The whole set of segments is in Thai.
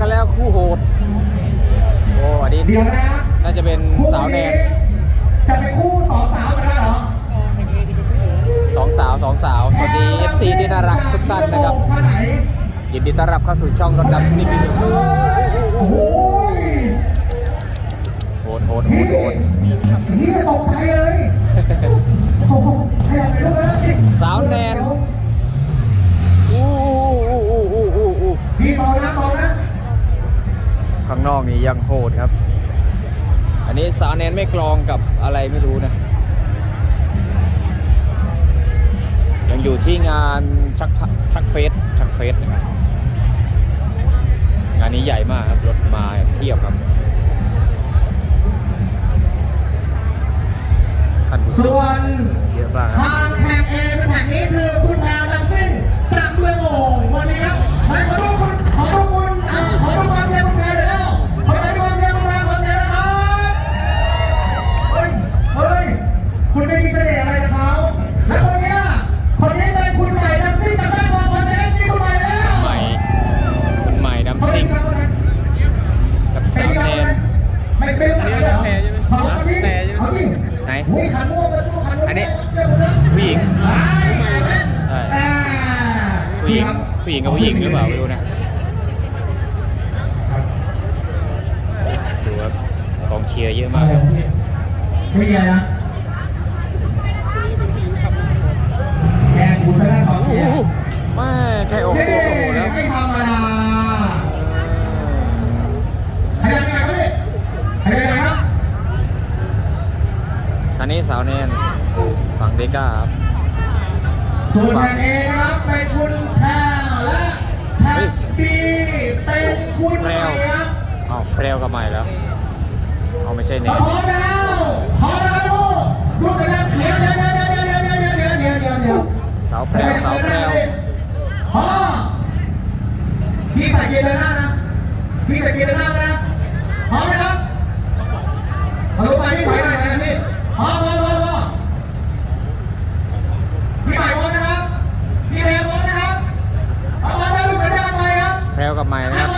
กันแล้วคู่โหด โอ้อันนี้เดี๋ยวนะน่าจะเป็นคู่สาวแนนี้นจะเป็นคู่สองสาวกันแล้วเหรอสองสาวสองสาวสวัสดี FC ที่น่ารักทุกท่านนะครับท่าไหนยินดีต้อนรับเข้าสู่ช่องรถดำนี่คือโอ้โหโหดโหดโหดโหด สาวแนนไม่กลองกับอะไรไม่รู้นะ ยังอยู่ที่งานชักพะชักเฟสชักเฟสนะครับงานนี้ใหญ่มากครับ รถมาเทียบครับคันผู้ชส่มวนเยอะมากครับทางแท็กเอเป็นแท็กนี้คือคุณแพรวนำสิ้นจากเมืองโอ่งวันนี้ครับไปขอรบคุณ ผู้หญิงผู้หญิงกับผู้หญิงหรือเปล่าไม่รู้นะดูครับกองเชียร์เยอะมากไม่ไงนะแกกูซะแล้วของเชียร์แม่แค่โอ้โหนี่โอ้โหแล้วไม่ธรรมดาขยันไปไหนครับพี่ขยันไปไหนครับคันนี้สาวแนนฝั่งเดก้าครับ ส่วนแทนเอครับเป็นคุณแพรและแทนบีเป็นคุณใหม่ครับเอาแพรวกับใหม่แล้ว เอาไม่ใช่แนพร้อมแล้วพร้อมแล้วดูดูกันแล้วเดี๋ยวเดี๋ยวเดี๋ยวเดี๋ยวเดี๋ยวเดี๋ยวเดี๋ยวเดี๋ยวเดี๋ยวเดี๋ยวสาวแพรวสาวแพรวพ่อพี่ใส่เกียร์เดินหน้านะพี่ใส่เกียร์เดินหน้านะพร้อมไหมครับเอาลงไปพี่ถอยหน่อยนะพี่พร้อมพร้อมพร้อมพร้อมพี่ใหม่พร้อมนะครับ พี่แพรพร้อมนะครับเอาพร้อมแล้วดูสัญญาณไฟครับ แพรวกับใหม่นะครับ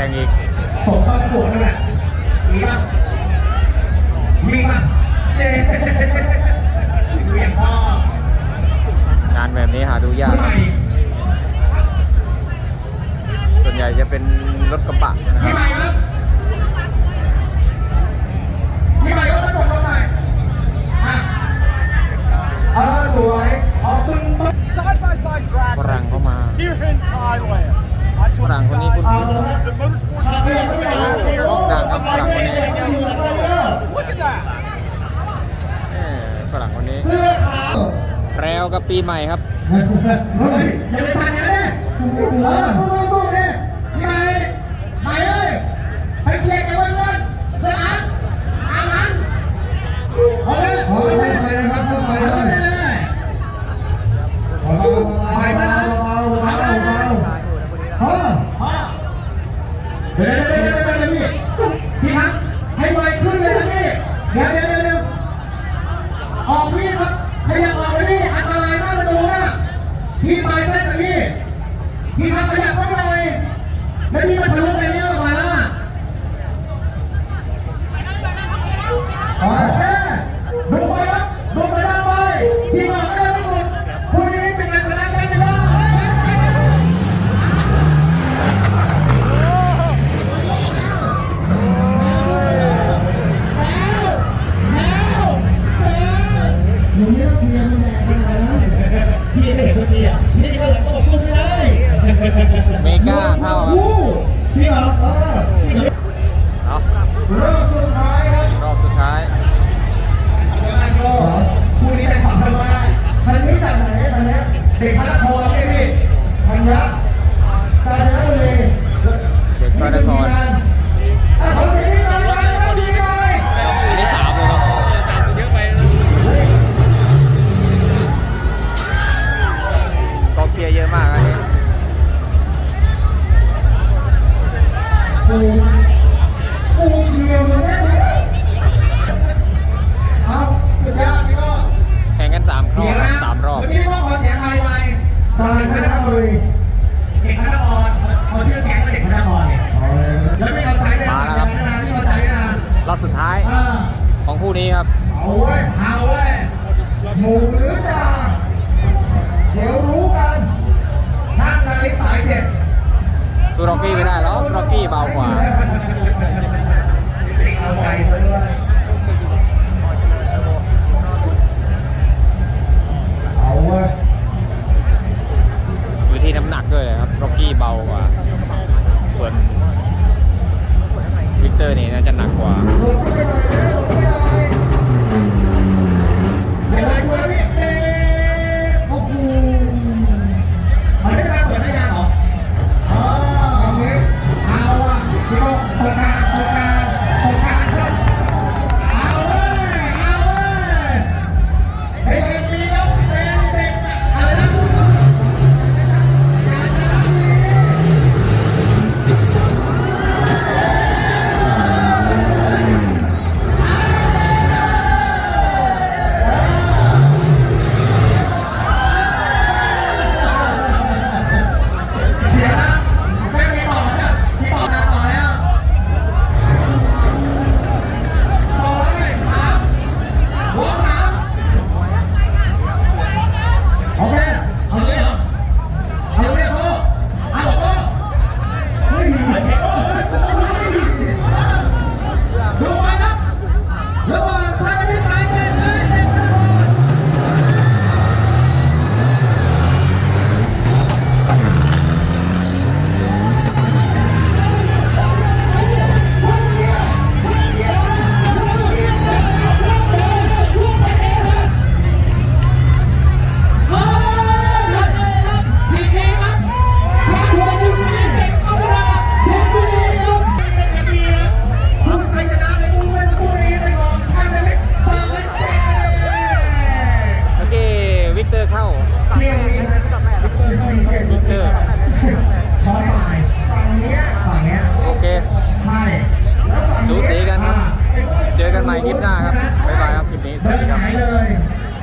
khang nghiệt แพรวกับปีใหม่ครับ เฮ้ยอย่าไปสั่นอย่างนั้นดิเออสู้ๆสู้ดิไปไปเลยใหม่เอ้ยไปเช็คกันวันวันเพื่ออาร์ตอาร์ตนั้นเฮ้ยขอไปไปนะครับขอไปเลยขอไปเบาๆเบาๆเบาๆเบาๆเฮ้ยเฮ้ย ตนนั้นก็เด็กพนักงานเขาชื่อแก๊งว่าเด็กพนักงานเนี่ยแล้วไม่เอาใจได้ล้ครับไม่เอาใจนะรอบสุดท้ายของคู่นี้ครับ เอาเว้ยเอาเว้ยหมูหรือจ่าเดี๋ยวรู้กันช่างนาฬิกาสายเด็ดสุรกี้ไม่ได้แล้วสุรกี้